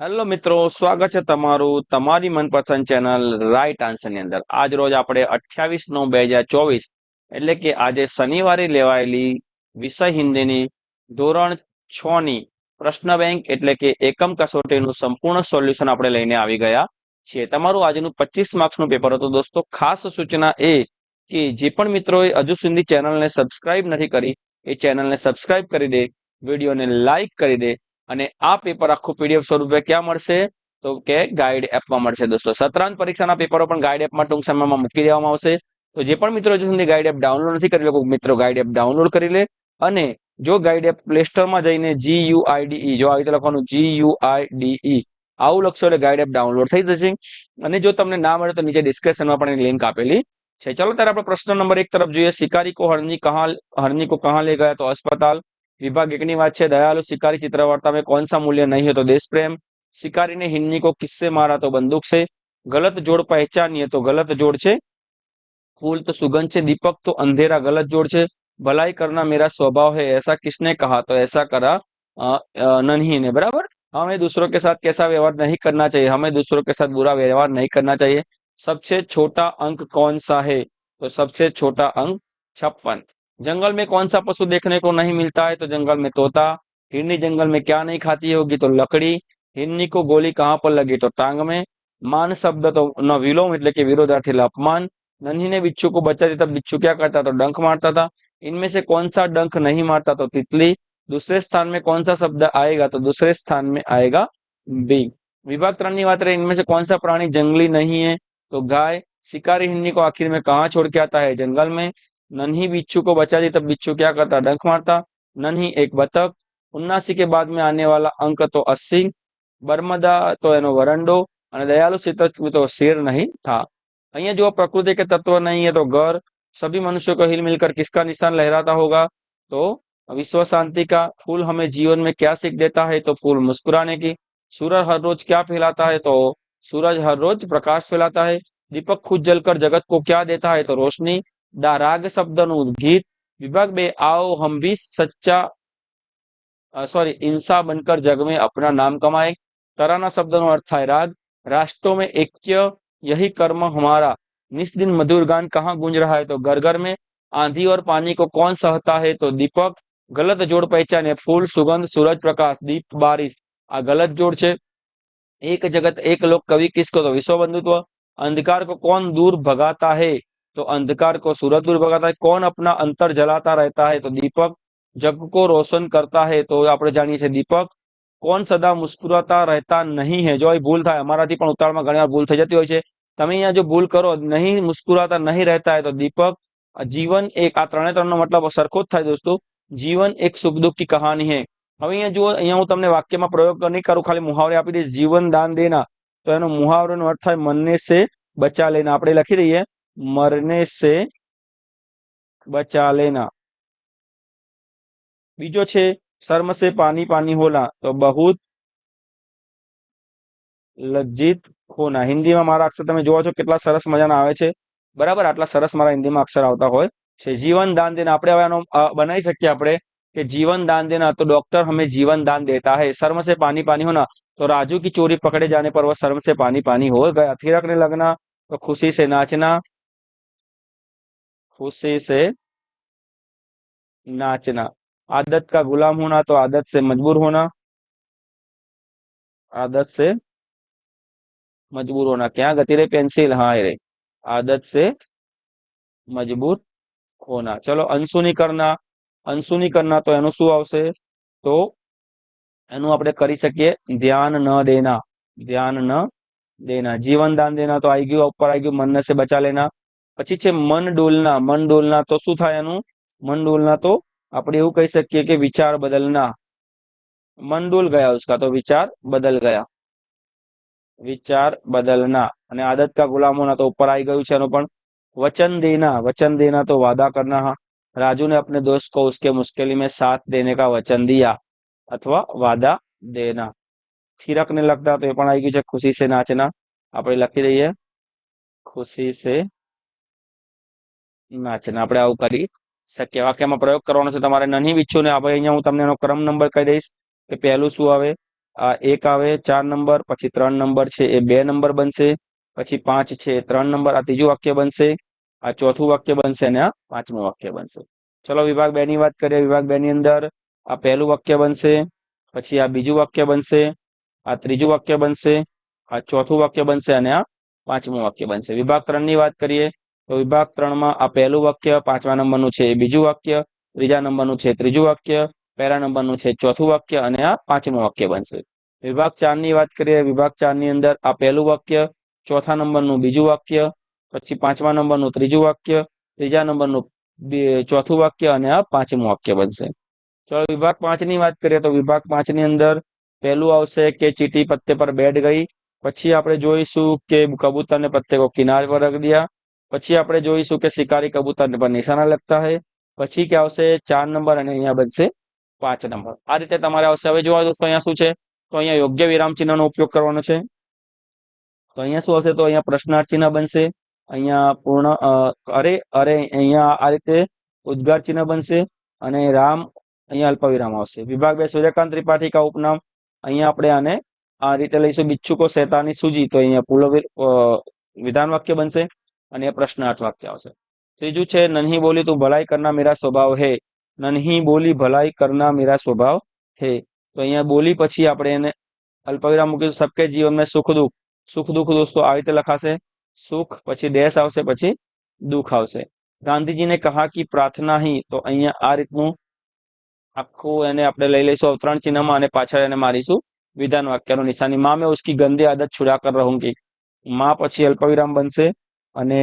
Hello મિત્રો, સ્વાગત છે તમારું તમારી મનપસંદ ચેનલ રાઈટ આન્સરની અંદર. આજ રોજ આપણે અઠ્યાવીસ નવ બે હજાર ચોવીસ, એટલે કે આજે શનિવારે લેવાયેલી વિષય હિન્દીની ધોરણ છ ની પ્રશ્ન બેંક, એટલે કે એકમ કસોટીનું સંપૂર્ણ સોલ્યુશન આપણે લઈને આવી ગયા છીએ. તમારું આજનું પચીસ માર્ક્સનું પેપર હતું. દોસ્તો, ખાસ સૂચના એ કે જે પણ મિત્રોએ હજુ સુધી ચેનલને સબસ્ક્રાઇબ નથી કરી, એ ચેનલને સબસ્ક્રાઇબ કરી દે, વિડીયોને લાઈક કરી દે અને આ પેપર આખું પીડીએફ સ્વરૂપે ક્યાં મળશે? તો કે ગાઈડ એપમાં મળશે દોસ્તો. સત્રાંત પરીક્ષાના પેપરો પણ ગાઈડ એપમાં ટૂંક સમયમાં મૂકી દેવામાં આવશે. તો જે પણ મિત્રો હજુ ગાઈડ એપ ડાઉનલોડ નથી કરી લોકો મિત્રો ગાઈડ એપ ડાઉનલોડ કરી લે. અને જો ગાઈડ એપ પ્લે સ્ટોરમાં જઈને જી આઈડીઈ જો આવી રીતે લખવાનું જી યુ આઈડીઈ આવું લખશો એટલે ગાઈડ એપ ડાઉનલોડ થઈ જશે. અને જો તમને ના મળે તો નીચે ડિસ્ક્રિપ્શનમાં પણ લિંક આપેલી છે. ચલો ત્યારે આપણે પ્રશ્ન નંબર એક તરફ જોઈએ. શિકારી કો હરની કહા હરની કો કહા લે ગયા? તો અસ્પતાલ. विभाग एक दयालु शिकारी चित्रवार्ता में कौन सा मूल्य नहीं है? तो देश प्रेम शिकारी ने हिन्नी को किससे मारा? तो बंदूक से। गलत जोड़ पहचानिए तो गलत जोड़ छे। फूल तो सुगंध से दीपक तो अंधेरा, गलत जोड़ छे। भलाई करना मेरा स्वभाव है, ऐसा किसने कहा? तो ऐसा करा नन्ही ने, बराबर? हमें दूसरों के साथ कैसा व्यवहार नहीं करना चाहिए? हमें दूसरों के साथ बुरा व्यवहार नहीं करना चाहिए। सबसे छोटा अंक कौन सा है? तो सबसे छोटा अंक छप्पन। जंगल में कौन सा पशु देखने को नहीं मिलता है तो जंगल में तोता हिरनी जंगल में क्या नहीं खाती होगी तो लकड़ी हिरनी को गोली कहाँ पर लगी तो टांग में मान शब्द तो न विलोम એટલે કે વિરોધાર્થી अपमान नन्ही ने बिच्छू को बचाती तब बिच्छू क्या करता तो डंक मारता था इनमें से कौन सा डंक नहीं मारता तो तितली दूसरे स्थान में कौन सा शब्द आएगा तो दूसरे स्थान में आएगा बी विभाग त्रण की बात रहे इनमें से कौन सा प्राणी जंगली नहीं है तो गाय शिकारी हिन्नी को आखिर में कहाँ छोड़ के आता है जंगल में नन ही बिच्छू को बचा दी, तब बिच्छू क्या करता? डंक मारता। नन ही एक बतख उन्नासी के बाद में आने वाला अंक तो अस्सी। बर्मदा तो एनो वरंडो। और दयालु શીતજ્ઞ तो शेर नहीं था। અહીંયા जो प्रकृति के तत्व नहीं है तो ઘર सभी मनुष्यों को हिल मिलकर किसका निशान लहराता होगा? तो विश्व शांति का फूल हमें जीवन में क्या सीख देता है? तो फूल मुस्कुराने की। सूरज हर रोज क्या फैलाता है? तो सूरज हर रोज प्रकाश फैलाता है। दीपक खुद जलकर जगत को क्या देता है? तो रोशनी। द राग शब्द ઉદ્ગીત विभाग बे आओ हम भी सच्चा सॉरी इंसा बनकर जग में अपना नाम कमाए। तराना शब्द નો अर्थ है राग। राष्ट्रों में ऐक्य, यही कर्म हमारा। निस्दिन मधुर गान कहाँ गूंज रहा है तो घर घर में। आंधी और पानी को कौन सहता है तो दीपक। गलत जोड़ पहचाने फूल, सुगंध, सूरज, प्रकाश, दीप, बारिश। आ गलत जोड़ छे। एक जगत, एक लोक, कवि किसको तो विश्व बंधुत्व अंधकार को कौन दूर भगाता है? तो अंधकार को सूरज दूर भगाता है कौन अपना अंतर जलाता रहता है तो दीपक जग को रोशन करता है तो આપણે જાણીએ છીએ દીપક કોણ સદા મુસ્કુરાતા રહેતા નહીં है જો એ ભૂલ થાય અમારાથી પણ ઉતાળમાં ઘણી વાર ભૂલ થઈ જતી હોય છે તમે અહીંયા જો ભૂલ કરો નહીં મુસ્કુરાતા નહીં રહેતા है तो दीपक જીવન એક આ ત્રણે ત્રણનો મતલબ સરખો જ થાય દોસ્તો જીવન એક સુખ દુઃખ की कहानी है હવે અહીંયા જુઓ અહીંયા હું તમને વાક્યમાં પ્રયોગ નહીં કરું ખાલી મુહાવરે આપી દઈશ જીવન દાન દેના તો એનો મુહાવરાનો અર્થ થાય મનને સે બચા લેના આપણે લખી દઈએ मरने से बचा लेना બીજો છે શર્મ से पानी पानी होला તો बहुत લજ્જિત ખોના હિન્દીમાં મારા અક્ષર તમે જોવો છો કેટલા સરસ મજાના આવે છે બરાબર આટલા સરસ મારા હિન્દીમાં અક્ષર આવતા હોય છે જીવન દાન દેના આપણે હવે આનો બનાવી શકીએ આપણે कि जीवन दान देना तो डॉक्टर हमें जीवन दान देता है शर्म से पानी पानी होना तो राजू की चोरी पकड़े जाने पर वह शर्म से पानी पानी हो गया थिरकने लगना तो खुशी से नाचना खुशी से नाचना आदत का गुलाम होना तो आदत से मजबूर होना आदत से मजबूर होना क्या गति रे पेंसिल हाँ रे आदत से मजबूर होना चलो अनसुनी करना અનસુની કરના તો એનું શું આવશે તો એનું આપણે કરી શકીએ ધ્યાન ન દેના ધ્યાન ન દેના જીવન દાન દેના તો આવી ગયું ઉપર આવી ગયું મન સે બચા લેના પછી છે મન ડોલના મન ડોલના તો શું થાય એનું મન ડોલના તો આપણે એવું કહી શકીએ કે વિચાર બદલના મન ડોલ ગયા ઉસકા તો વિચાર બદલ ગયા વિચાર બદલના અને આદત કા ગુલામોના તો ઉપર આવી ગયું છે એનું પણ વચન દેના વચન દેના તો વાદા કરના હા राजू ने अपने दोस्त को उसके मुश्किल में साथ देने का वचन दिया अथवा वादा देना थिरकने लगता तो ये પણ આવી ગયું છે ખુશી से नाचना આપણે લખી દઈએ ખુશી से નાચના આપણે આવું કરી શકીએ. વાક્યમાં પ્રયોગ કરવાનો છે. તમારે નાની વિચ્છુ ને આપણે અહીંયા હું તમને એનો ક્રમ નંબર કહી દઈશ કે પહેલું શું આવે? આ એક આવે, ચાર નંબર, પછી ત્રણ નંબર છે. એ બે નંબર બનશે, પછી પાંચ છે. ત્રણ નંબર. આ ત્રીજું વાક્ય બનશે, આ ચોથું વાક્ય બનશે અને આ પાંચમું વાક્ય બનશે. ચલો, વિભાગ બે ની વાત કરીએ. વિભાગ બે ની અંદર આ પહેલું વાક્ય બનશે, પછી આ બીજું વાક્ય બનશે, આ ત્રીજું વાક્ય બનશે, આ ચોથું વાક્ય બનશે અને આ પાંચમું વાક્ય બનશે. વિભાગ ત્રણની વાત કરીએ. તો વિભાગ ત્રણમાં આ પહેલું વાક્ય, પાંચમા નંબરનું છે બીજું વાક્ય, ત્રીજા નંબરનું છે ત્રીજું વાક્ય, પહેલા નંબરનું છે ચોથું વાક્ય અને આ પાંચમું વાક્ય બનશે. વિભાગ ચારની વાત કરીએ, વિભાગ ચારની અંદર આ પહેલું વાક્ય, ચોથા નંબરનું બીજું વાક્ય, પછી પાંચમા નંબરનું ત્રીજું વાક્ય, ત્રીજા નંબરનું ચોથું વાક્ય અને આ પાંચમું વાક્ય બનશે. ચલો વિભાગ પાંચની વાત કરીએ તો વિભાગ પાંચની અંદર પહેલું આવશે કે ચીટી પત્તે પર બેઠ ગઈ. પછી આપણે જોઈશું કે કબૂતરને પત્તે કિનારે પર રખ દિયા. પછી આપણે જોઈશું કે શિકારી કબૂતર પર નિશાના લગતા है પછી કે આવશે? ચાર નંબર અને અહીંયા બનશે પાંચ નંબર. આ રીતે તમારે આવશે. હવે જોવા દોસ્તો અહીંયા શું છે? તો અહીંયા યોગ્ય વિરામ ચિહ્નનો ઉપયોગ કરવાનો છે. તો અહીંયા શું હશે? તો અહીંયા પ્રશ્નાર્થ ચિહ્ન બનશે. અહીંયા પૂર્ણ અરે અરે, અહીંયા આ રીતે ઉદ્ગાર ચિહ્ન બનશે અને રામ અહીંયા અલ્પવિરામ આવશે. વિભાગ બે, સૂર્યકાંત ત્રિપાઠી કા ઉપનામ. અહીંયા આપણે આને આ રીતે લઈશું. બિચ્છુકો, શેતાની સૂજી. તો અહીંયા પૂર્વ વિધાન વાક્ય બનશે. અને પ્રશ્નાર્થ વાક્ય આવશે. ત્રીજું છે, નન્હી બોલી તું ભલાઈ કરના મેરા સ્વભાવ હે. નન્હી બોલી ભલાઈ કરના મેરા સ્વભાવ હે. તો અહીંયા બોલી પછી આપણે એને અલ્પવિરામ મૂકીશું. સબકે જીવન સુખ દુઃખ સુખ દુઃખ દોસ્તો આવી રીતે લખાશે. સુખ પછી દેશ આવશે, પછી દુઃખ આવશે. ગાંધીજીને કહા કે પ્રાર્થના હી, તો અહીંયા આ રીતનું આખું એને આપણે લઈ લઈશું. અવતરણ ચિહ્નમાં અને પાછળ એને મારીશું. વિધાન વાક્યનું નિશાની. માં મેં ઉસકી ગંદી આદત છુડા કર રહુંગી. માં પછી અલ્પવિરામ બનશે. અને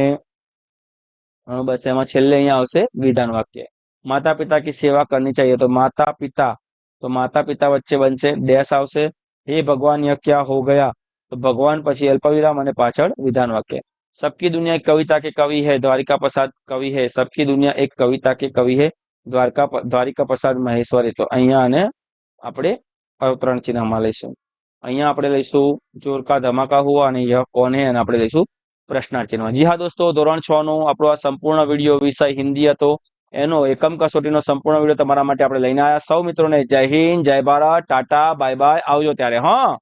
બસ એમાં છેલ્લે અહીંયા આવશે વિધાન વાક્ય. માતા પિતા કી સેવા કરની ચાહીએ તો માતા પિતા તો માતા પિતા વચ્ચે બનશે, ડેશ આવશે, હે ભગવાન ય ક્યાં હો ગયા? તો ભગવાન પછી અલ્પવિરામ અને પાછળ વિધાન વાક્ય. સબકી દુનિયા કવિતા કે કવિ હૈ, દ્વારિકા પ્રસાદ કવિ હે, સબકી દુનિયા એક કવિતા કે કવિ હૈ, દ્વારકા દ્વારિકા પ્રસાદ મહેશ્વરી. તો અહીંયા અને આપણે અવતરણ ચિહ્નમાં લઈશું. અહીંયા આપણે લઈશું, જોરકા ધમાકા હુઆ અને યહ કોને અને આપણે લઈશું પ્રશ્નાર્થ ચિહ્ન જી હા દોસ્તો, ધોરણ છ નું આપણો આ સંપૂર્ણ વીડિયો વિષય હિન્દી હતો. એનો એકમ કસોટીનો સંપૂર્ણ વીડિયો તમારા માટે આપણે લઈને આવ્યા સૌ મિત્રોને જય હિન્દ, જય ભારત, ટાટા, બાય બાય. આવજો ત્યારે, હા?